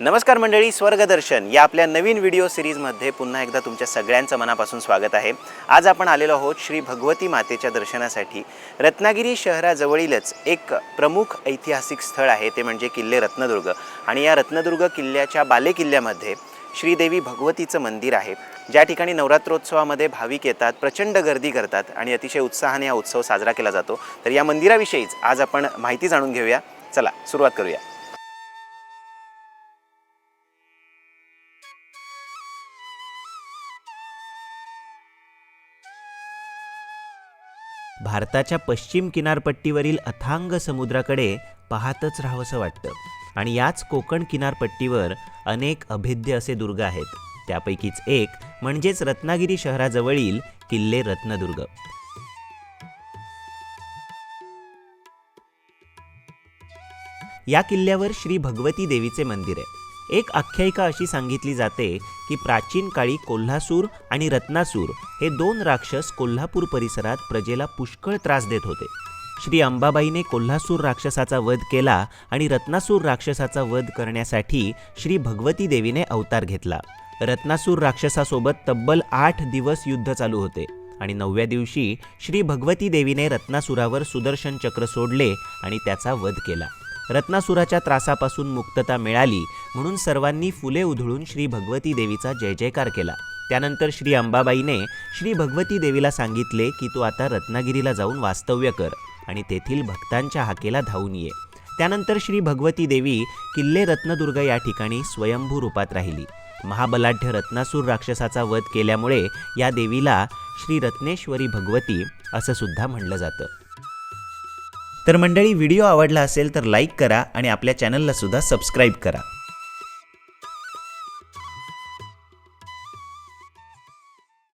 नमस्कार मंडळी स्वर्गदर्शन या आपल्या नवीन व्हिडिओ सिरीजमध्ये पुन्हा एकदा तुमच्या सगळ्यांचं मनापासून स्वागत आहे. आज आपण आलेलो आहोत श्री भगवती मातेच्या दर्शनासाठी. रत्नागिरी शहराजवळीलच एक प्रमुख ऐतिहासिक स्थळ आहे ते म्हणजे किल्ले रत्नदुर्ग. आणि या रत्नदुर्ग किल्ल्याच्या बालेकिल्ल्यामध्ये श्रीदेवी भगवतीचं मंदिर आहे. ज्या ठिकाणी नवरात्रोत्सवामध्ये भाविक येतात प्रचंड गर्दी करतात आणि अतिशय उत्साहाने हा उत्सव साजरा केला जातो. तर या मंदिराविषयीच आज आपण माहिती जाणून घेऊया. चला सुरुवात करूया. भारताच्या पश्चिम किनारपट्टीवरील अथांग समुद्राकडे पाहतच राहावंसं वाटतं. आणि याच कोकण किनारपट्टीवर अनेक अभेद्य असे दुर्ग आहेत. त्यापैकीच एक म्हणजेच रत्नागिरी शहराजवळील किल्ले रत्नदुर्ग. या किल्ल्यावर श्री भगवती देवीचे मंदिर आहे. एक आख्यायिका अशी सांगितली जाते की प्राचीन काळी कोल्हासूर आणि रत्नासूर हे दोन राक्षस कोल्हापूर परिसरात प्रजेला पुष्कळ त्रास देत होते. श्री अंबाबाईने कोल्हासूर राक्षसाचा वध केला आणि रत्नासूर राक्षसाचा वध करण्यासाठी श्री भगवती देवीने अवतार घेतला. रत्नासूर राक्षसासोबत तब्बल आठ दिवस युद्ध चालू होते आणि नवव्या दिवशी श्री भगवती देवीने रत्नासुरावर सुदर्शन चक्र सोडले आणि त्याचा वध केला. रत्नासुराच्या त्रासापासून मुक्तता मिळाली म्हणून सर्वांनी फुले उधळून श्री भगवती देवीचा जय जयकार केला. त्यानंतर श्री अंबाबाईने श्री भगवती देवीला सांगितले की तू आता रत्नागिरीला जाऊन वास्तव्य कर आणि तेथील भक्तांच्या हाकेला धावून ये. त्यानंतर श्री भगवती देवी किल्ले रत्नदुर्ग या ठिकाणी स्वयंभू रूपात राहिली. महाबलाढ्य रत्नासूर राक्षसाचा वध केल्यामुळे या देवीला श्री रत्नेश्वरी भगवती असं सुद्धा म्हणलं जातं. तर मंडळी व्हिडिओ आवडला असेल तर लाईक करा आणि आपल्या चॅनलला सुद्धा सबस्क्राईब करा.